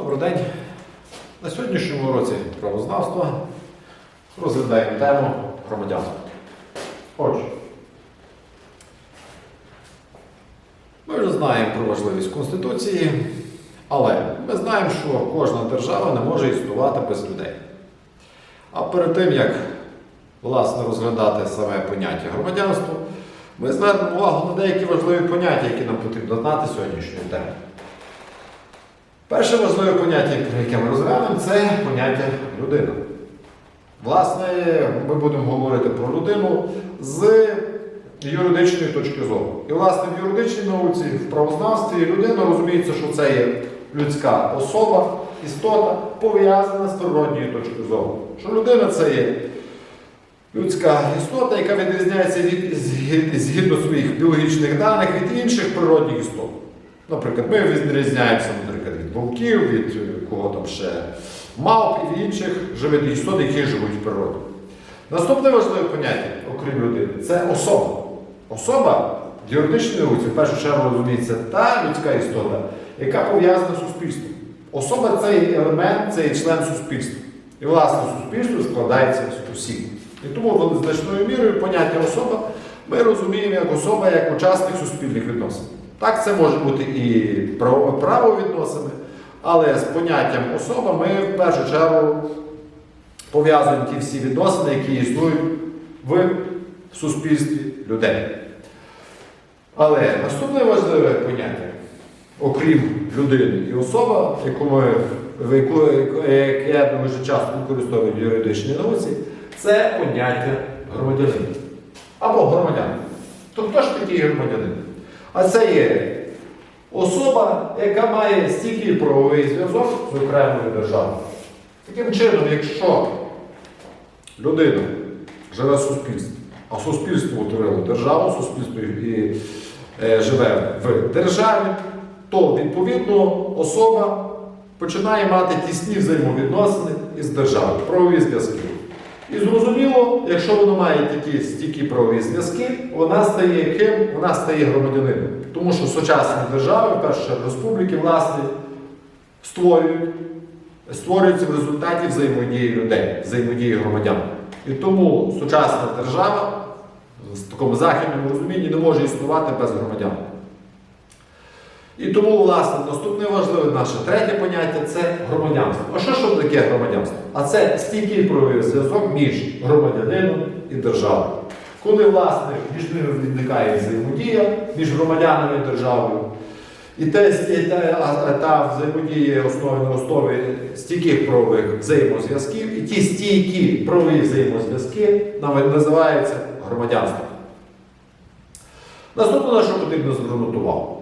Добрий день. На сьогоднішньому уроці правознавства розглядаємо тему громадянства. Отже, ми вже знаємо про важливість Конституції, але ми знаємо, що кожна держава не може існувати без людей. А перед тим, як власне розглядати саме поняття громадянства, ми звернемо увагу на деякі важливі поняття, які нам потрібно знати сьогоднішньої теми. Перше важливе поняття, яке ми розглянемо, це поняття людина. Власне, ми будемо говорити про людину з юридичної точки зору. І, власне, в юридичній науці, в правознавстві людина розуміється, що це є людська особа, істота, пов'язана з природньою точкою зору. Що людина це є людська істота, яка відрізняється від, згідно своїх біологічних даних від інших природних істот. Наприклад, ми відрізняємося, наприклад, від вовків, від е, кого там ще мавп і інших живих істот, які живуть в природі. Наступне важливе поняття, окрім людини, це особа. Особа в юридичній науці, в першу чергу розуміється та людська істота, яка пов'язана з суспільством. Особа це елемент, це є член суспільства. І, власне, суспільство складається з усіх. І тому значною мірою поняття особа ми розуміємо як особа, як учасник суспільних відносин. Так, це може бути і право- правовідносини, але з поняттям особа ми в першу чергу пов'язуємо ті всі відносини, які існують в суспільстві людей. Але наступне важливе поняття, окрім людини і особа, яку ми, яке дуже часто використовую в юридичній науці, це поняття громадянина або громадян. То хто ж такий громадянин? А це є особа, яка має стійкий правовий зв'язок з окремою державою. Таким чином, якщо людина живе в суспільстві, а суспільство утворило державу, суспільство і е, живе в державі, то відповідно особа починає мати тісні взаємовідносини із державою, правові зв'язки. І зрозуміло, якщо вона має такі стійкі правові зв'язки, вона стає ким? Вона стає громадянином. Тому що сучасні держави, чергу республіки, власне, створюють, створюються в результаті взаємодії людей, взаємодії громадян. І тому сучасна держава в такому західному розумінні не може існувати без громадян. І тому, власне, наступне важливе наше третє поняття це громадянство. А що ж таке громадянство? А це стійкий правовий зв'язок між громадянином і державою. Коли, власне, між ними виникає взаємодія між громадянами і державою, і те, і те, а- та взаємодія основі на основі стійких правових взаємозв'язків, і ті стійкі правові взаємозв'язки називаються громадянством. Наступне, на що потрібно звернути увагу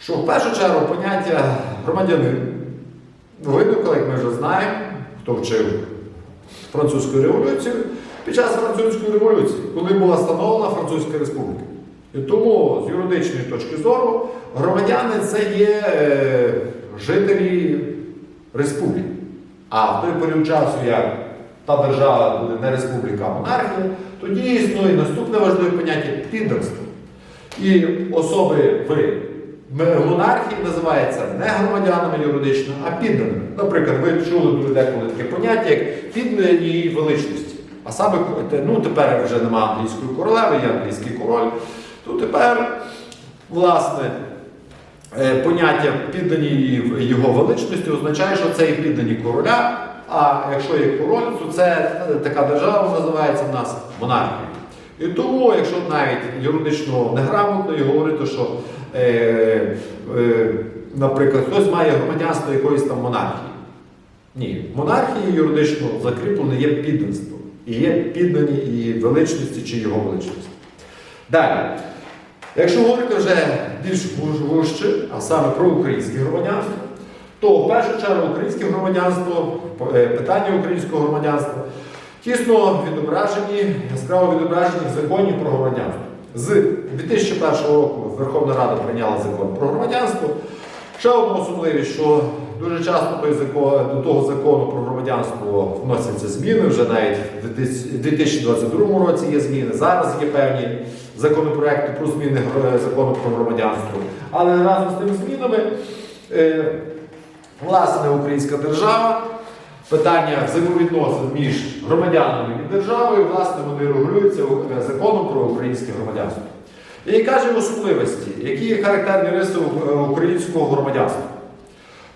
що в першу чергу поняття громадянин виникло, як ми вже знаємо, хто вчив французьку революцію, під час французької революції, коли була встановлена Французька республіка. І тому з юридичної точки зору громадяни це є е, жителі республіки. А в той період часу, як та держава буде не республіка, а монархія, тоді існує наступне важливе поняття підданство. І особи в монархії називаються не громадянами юридично, а підданими. Наприклад, ви чули дуже деколи таке поняття, як піддані її величності. А саме, ну тепер вже немає англійської королеви, є англійський король, то тепер, власне, е, поняття піддані його величності означає, що це є піддані короля, а якщо є король, то це е, така держава називається в нас монархією. І тому, якщо навіть юридично неграмотно і говорити, що, е, е, наприклад, хтось має громадянство якоїсь там монархії. Ні, монархії юридично закріплене є підданство. І є піддані і величності чи його величності. Далі. Якщо говорити вже більш вужче, а саме про українське громадянство, то в першу чергу українське громадянство, е, питання українського громадянства тісно відображені, яскраво відображені в законі про громадянство. З 2001 року Верховна Рада прийняла закон про громадянство. Ще одна особливість, що дуже часто той закон, до того закону про громадянство вносяться зміни, вже навіть в 2022 році є зміни, зараз є певні законопроекти про зміни закону про громадянство. Але разом з тими змінами е, власне українська держава, питання взаємовідносин між громадянами і державою, власне, вони регулюються е, законом про українське громадянство. І є особливості, які є характерні риси е, українського громадянства?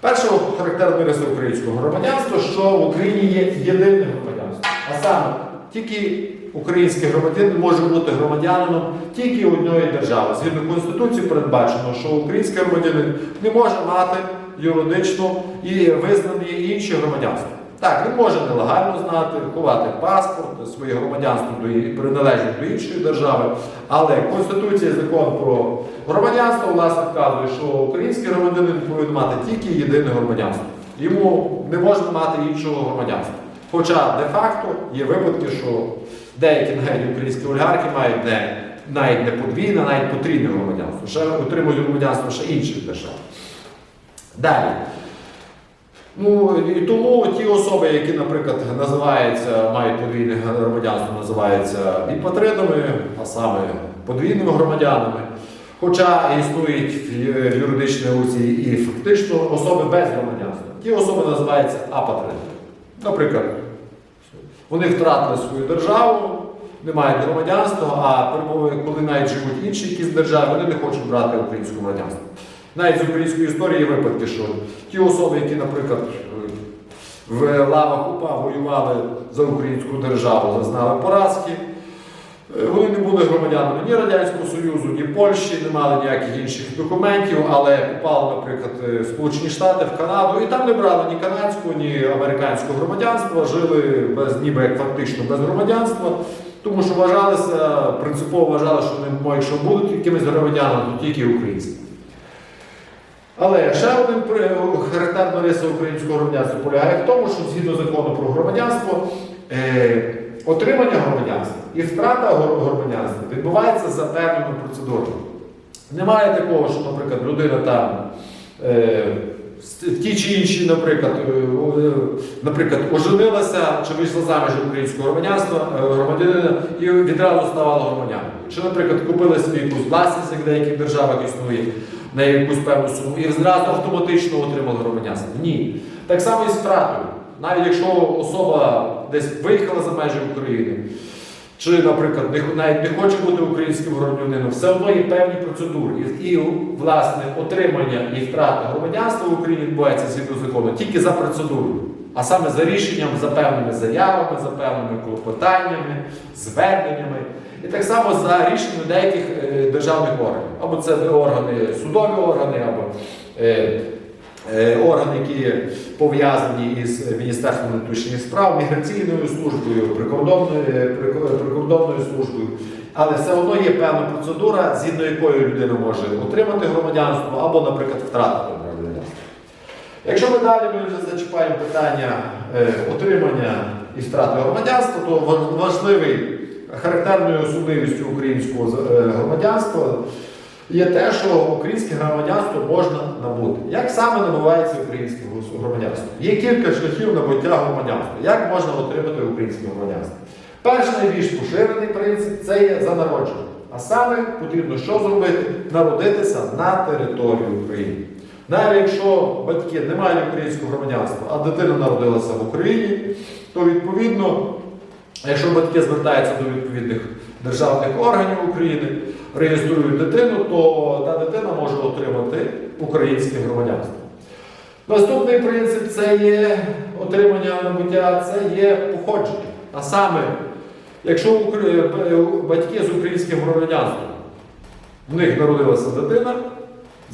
Перше характерне риса українського громадянства, що в Україні є єдине громадянство. А саме тільки український громадянин може бути громадянином тільки одної держави. Згідно Конституції передбачено, що український громадянин не може мати юридично і визнані інші громадянства. Так, він може нелегально знати, ховати паспорт, своє громадянство приналежність до іншої держави, але Конституція і закон про громадянство власне вказує, що український громадянин повинен мати тільки єдине громадянство. Йому не можна мати іншого громадянства. Хоча де-факто є випадки, що деякі навіть українські олігархи мають не, навіть не подвійне, навіть потрійне громадянство, ще отримують громадянство ще інших держав. Далі. Ну і тому ті особи, які, наприклад, називаються, мають подвійне громадянство, називаються біпатридами, а саме подвійними громадянами. Хоча існують в юридичній науці і фактично особи без громадянства. Ті особи називаються апатридами. Наприклад, вони втратили свою державу, не мають громадянства, а коли навіть живуть інші якісь держави, вони не хочуть брати українське громадянство. Навіть з української історії випадки, що ті особи, які, наприклад, в лавах УПА воювали за українську державу, зазнали поразки. Е, Вони не були громадянами ні Радянського Союзу, ні Польщі, не мали ніяких інших документів, але попали, наприклад, е, в Сполучені Штати, в Канаду, і там не брали ні канадського, ні американського громадянства, жили без, ніби як фактично без громадянства, тому що вважалися, принципово вважали, що вони, якщо будуть якимись громадянами, то тільки українські. Але ще один характерна риса українського громадянства полягає в тому, що згідно закону про громадянство, е, отримання громадянства і втрата громадянства відбувається за певною процедурою. Немає такого, що, наприклад, людина там е, ті чи інші, наприклад, е, е, наприклад, оженилася чи вийшла заміж українського громадянства громадянина і відразу ставала громадянкою. Чи, наприклад, купили собі якусь власність, як в деяких державах існує, на якусь певну суму, і зразу автоматично отримали громадянство. Ні. Так само і з втратою. Навіть якщо особа десь виїхала за межі України, чи, наприклад, навіть не хоче бути українським громадянином, все одно є певні процедури. І, власне, отримання і втрата громадянства в Україні відбувається згідно закону тільки за процедурою, а саме за рішенням, за певними заявами, за певними клопотаннями, зверненнями. І так само за рішенням деяких е, державних органів. Або це органи, судові органи, або е, органи, які пов'язані із Міністерством внутрішніх справ, міграційною службою, прикордонною, е, прикордонною службою. Але все одно є певна процедура, згідно якої людина може отримати громадянство або, наприклад, втратити громадянство. Якщо ми далі ми вже зачіпаємо питання е, отримання і втрати громадянства, то важливий характерною особливістю українського е, громадянства є те, що українське громадянство можна набути. Як саме набувається українське громадянство? Є кілька шляхів набуття громадянства. Як можна отримати українське громадянство? Перший найбільш поширений принцип це є за народження. А саме потрібно що зробити? Народитися на території України. Навіть якщо батьки не мають українського громадянства, а дитина народилася в Україні, то відповідно, якщо батьки звертаються до відповідних державних органів України, реєструють дитину, то та дитина може отримати українське громадянство. Наступний принцип це є отримання набуття, це є походження. А саме, якщо е, батьки з українським громадянством, в них народилася дитина,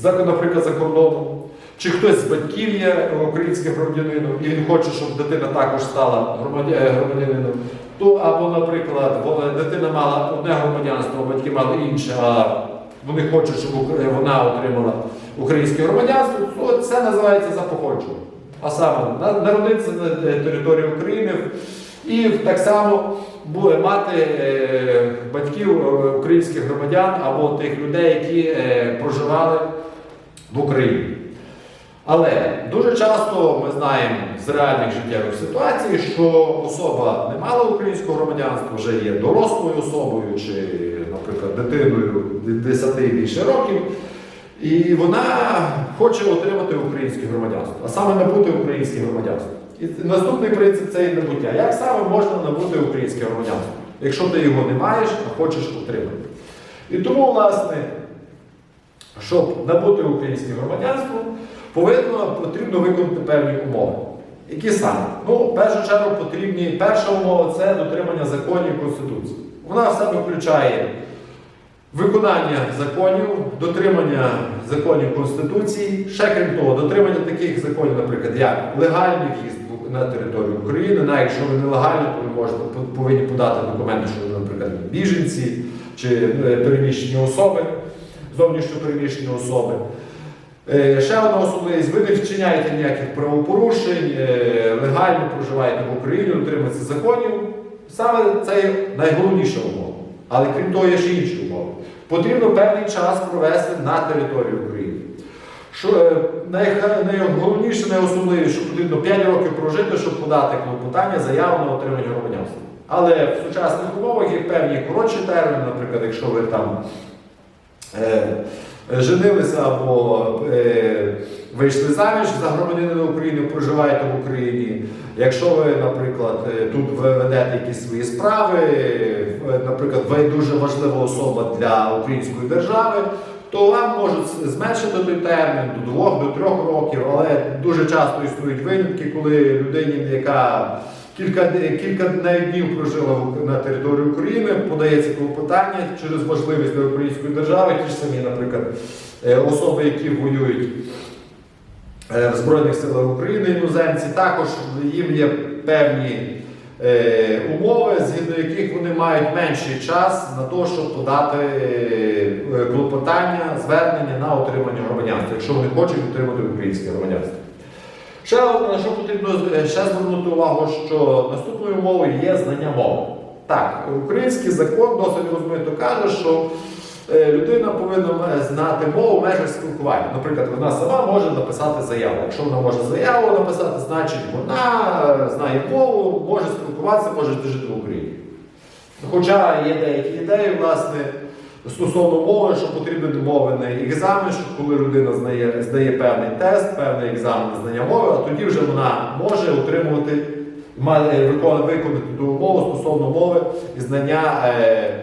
наприклад, за кордоном, чи хтось з батьків є українським громадянином, і він хоче, щоб дитина також стала е, громадянином, то або, наприклад, дитина мала одне громадянство, батьки мали інше, а вони хочуть, щоб вона отримала українське громадянство, то це називається за походження. А саме на- народитися на е, території України і так само буде мати е, батьків е, українських громадян або тих людей, які проживали в Україні. Але дуже часто ми знаємо з реальних життєвих ситуацій, що особа не мала українського громадянства, вже є дорослою особою чи, наприклад, дитиною 10 і більше років. І вона хоче отримати українське громадянство, а саме набути українське громадянство. І наступний принцип це і набуття. Як саме можна набути українське громадянство, якщо ти його не маєш, а хочеш отримати? І тому, власне, щоб набути українське громадянство, повинно, потрібно виконати певні умови. Які саме? Ну, в першу чергу потрібні, перша умова це дотримання законів Конституції. Вона в себе включає виконання законів, дотримання законів Конституції, ще крім того, дотримання таких законів, наприклад, як легальний в'їзд на територію України, навіть якщо ви нелегальні, то ви можете повинні подати документи, що ви, наприклад, біженці чи е, переміщені особи, зовнішньо переміщені особи. Е, Ще одна особливість, ви не вчиняєте ніяких правопорушень, е, легально проживаєте в Україні, дотримуєтеся законів. Саме це є найголовніша умова. Але крім того, є ще інші умови. Потрібно певний час провести на території України. Що, е, найголовніше, найособливіше, що потрібно 5 років прожити, щоб подати клопотання, заяву на отримання громадянства. Але в сучасних умовах є певні коротші терміни, наприклад, якщо ви там женилися або е, вийшли заміж за громадянина України, проживаєте в Україні. Якщо ви, наприклад, е, тут ведете якісь свої справи, е, наприклад, ви дуже важлива особа для української держави, то вам можуть зменшити той термін до двох, до трьох років, але дуже часто існують винятки, коли людині, яка кілька, кілька днів прожила на території України, подається клопотання через важливість для української держави, ті ж самі, наприклад, е, особи, які воюють е, в Збройних силах України, іноземці, також їм є певні е, умови, згідно яких вони мають менший час на те, щоб подати клопотання, звернення на отримання громадянства, якщо вони хочуть отримати українське громадянство. Ще на що потрібно е, ще звернути увагу, що наступною умовою є знання мови. Так, український закон досить розмито каже, що е, людина повинна знати мову в межах спілкування. Наприклад, вона сама може написати заяву. Якщо вона може заяву написати, значить вона е, знає мову, може спілкуватися, може жити в Україні. Хоча є деякі ідеї, власне, стосовно мови, що потрібен мовний екзамен, що коли людина знає, здає певний тест, певний екзамен знання мови, а тоді вже вона може отримувати, виконати ту умову стосовно мови і знання е,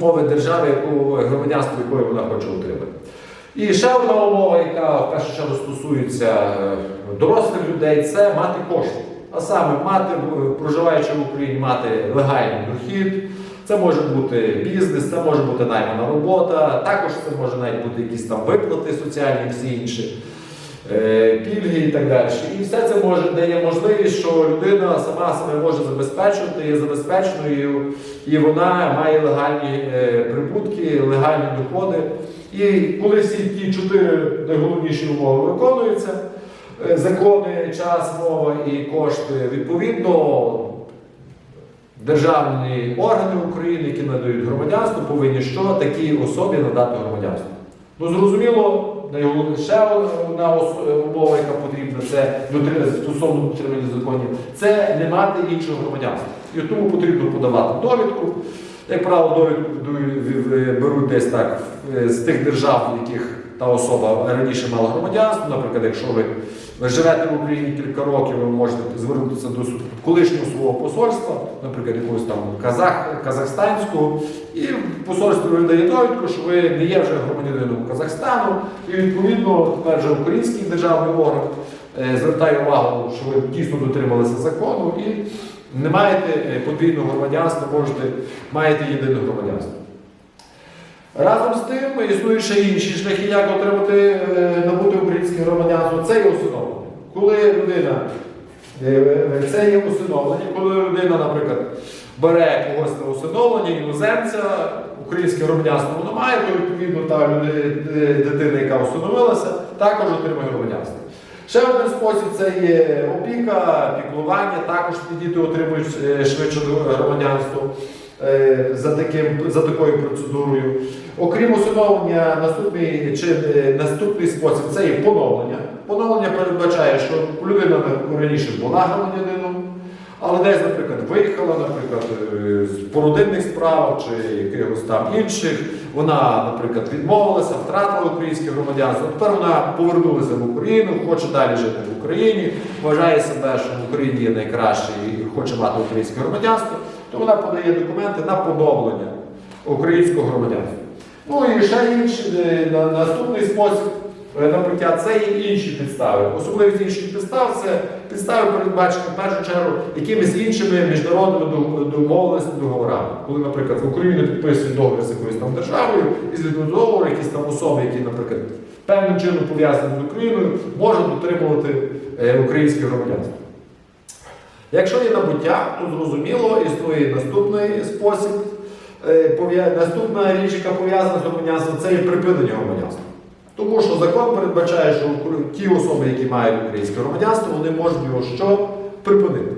мови держави, яку громадянство якої вона хоче отримати. І ще одна умова, яка в першу чергу стосується е, дорослих людей, це мати кошти. А саме мати, проживаючи в Україні, мати легальний дохід. Це може бути бізнес, це може бути наймана робота, також це може навіть бути якісь там виплати соціальні, всі інші е, пільги і так далі. І все це може дає можливість, що людина сама себе може забезпечувати, є забезпеченою, і вона має легальні е, прибутки, легальні доходи. І коли всі ті чотири найголовніші умови виконуються, е, закони, час, мова і кошти, відповідно, державні органи України, які надають громадянство, повинні що такій особі надати громадянство. Ну, зрозуміло, найголовніше ще одна умова, яка потрібна, це стосовно дотримання законів, це не мати іншого громадянства. І тому потрібно подавати довідку. Як правило, довідку беруть десь так е, з тих держав, в яких та особа раніше мала громадянство. Наприклад, якщо ви ви живете в Україні кілька років, ви можете звернутися до колишнього свого посольства, наприклад, якогось там казах, казахстанського, і посольство видає довідку, що ви не є вже громадянином Казахстану, і відповідно тепер вже український державний орган е, звертає увагу, що ви дійсно дотрималися закону і не маєте е, подвійного громадянства, можете маєте єдине громадянство. Разом з тим існують ще інші шляхи, як отримати е, набути українське громадянство. Це є усиновлення. Коли людина е, це є усиновлення, коли людина, наприклад, бере когось на усиновлення, іноземця, українське громадянство вона має, то відповідно та е, дитина, яка усиновилася, також отримує громадянство. Ще один спосіб це є опіка, піклування, також ті діти отримують е, швидше громадянство е, за, таким, за такою процедурою. Окрім усиновлення, наступний, чи, е, наступний спосіб це є поновлення. Поновлення передбачає, що людина раніше була громадянином, але десь, наприклад, виїхала, наприклад, е, по родинних справах чи якихось там інших вона, наприклад, відмовилася, втратила українське громадянство. Тепер вона повернулася в Україну, хоче далі жити в Україні, вважає себе, що в Україні є найкраще і хоче мати українське громадянство, то вона подає документи на поновлення українського громадянства. Ну і ще інший е, наступний спосіб набуття це є інші підстави. Особливість інших підстав це підстави передбачені в першу чергу якимись іншими міжнародними домовленостями, договорами. Коли, наприклад, в Україні підписують договір з якоюсь там державою, і з договору якісь там особи, які, наприклад, певним чином пов'язані з Україною, можуть отримувати е, українське громадянство. Якщо є набуття, то зрозуміло, існує наступний спосіб. Е, Наступна річ, яка пов'язана з громадянством, це є припинення громадянства. Тому що закон передбачає, що ті особи, які мають українське громадянство, вони можуть його що припинити.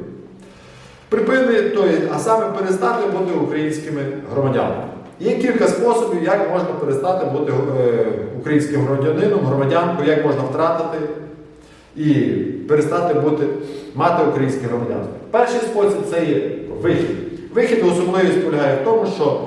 Припини, то є, а саме перестати бути українськими громадянами. Є кілька способів, як можна перестати бути е, українським громадянином, громадянкою, як можна втратити і перестати бути, мати українське громадянство. Перший спосіб це є вихід. Вихід особливість полягає в тому, що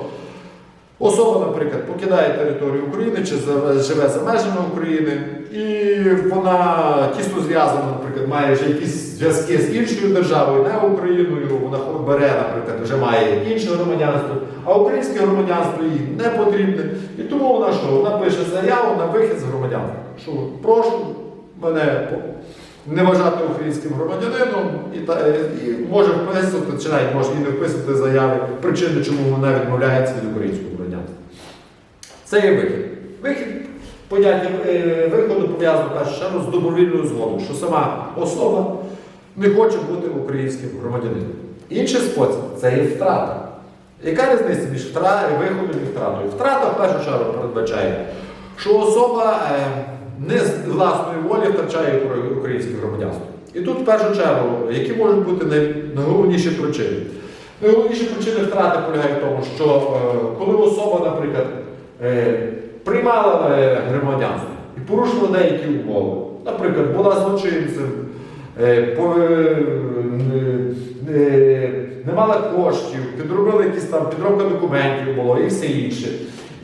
особа, наприклад, покидає територію України чи живе за межами України, і вона тісно зв'язана, наприклад, має вже якісь зв'язки з іншою державою, не Україною, вона бере, наприклад, вже має інше громадянство, а українське громадянство їй не потрібне. І тому вона що? Вона пише заяву на вихід з громадянства. Що прошу мене не вважати українським громадянином і, та, і може вписувати, чи навіть може і не вписувати заяви, причини, чому вона відмовляється від українського. Це є вихід. Вихід, поняття е, виходу пов'язано першу чергу з добровільною згодою, що сама особа не хоче бути українським громадянином. Інший спосіб це є втрата. Яка різниця між виходом і втратою? Втрата в першу чергу передбачає, що особа е, не з власної волі втрачає українське громадянство. І тут в першу чергу, які можуть бути найголовніші причини? Найголовніші причини втрати полягають в тому, що е, коли особа, наприклад, приймала е, громадянство і порушила деякі умови, наприклад, була злочинцем, е, е, е, не мала коштів, підробили якісь там підробка документів було і все інше.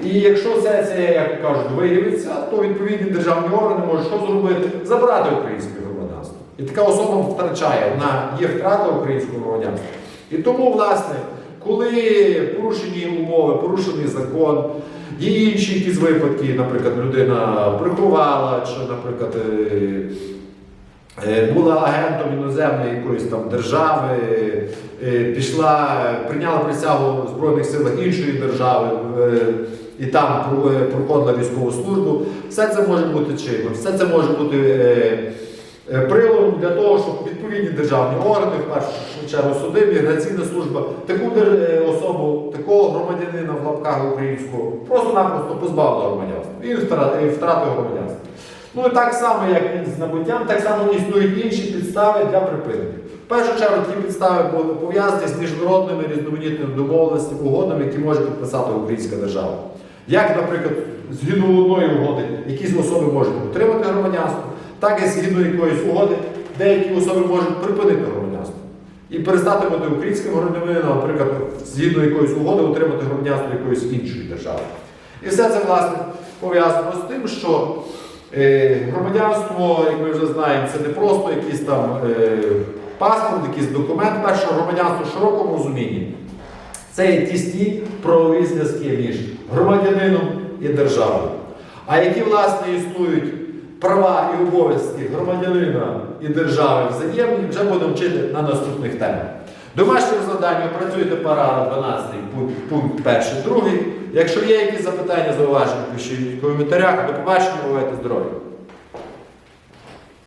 І якщо все це, як кажуть, виявиться, то відповідні державні органи можуть що зробити? Забрати українське громадянство. І така особа втрачає, вона є втрата українського громадянства. І тому, власне, коли порушені умови, порушений закон, є інші якісь випадки, наприклад, людина приховала, чи, наприклад, е, Е, була агентом іноземної якоїсь там держави, е, пішла, прийняла присягу в Збройних силах іншої держави і там проходила військову службу. Все це може бути чином, все це може бути приладом для того, щоб відповідні державні органи, в першу чергу суди, міграційна служба, таку е, особу, такого громадянина в лапках українського просто-напросто позбавила громадянства і втратив громадянство. Ну і так само, як і з набуттям, так само існують інші підстави для припинення. В першу чергу ті підстави були пов'язані з міжнародними різноманітними домовленостями, угодами, які може підписати українська держава. Як, наприклад, згідно одної угоди якісь особи можуть отримати громадянство, так і згідно якоїсь угоди деякі особи можуть припинити громадянство. І перестати бути українським громадянином, наприклад, згідно якоїсь угоди отримати громадянство якоїсь іншої держави. І все це, власне, пов'язано з тим, що Е, Громадянство, як ми вже знаємо, це не просто якийсь там е, паспорт, якийсь документ першого громадянства в широкому розумінні. Це є тісні правові зв'язки між громадянином і державою. А які, власне, існують права і обов'язки громадянина і держави взаємні, вже будемо вчити на наступних темах. Домашнє завдання працюйте параграф 12, пункт, пункт 1, 2. Якщо є якісь запитання, зауваження, пишіть в коментарях. До побачення, бувайте здорові!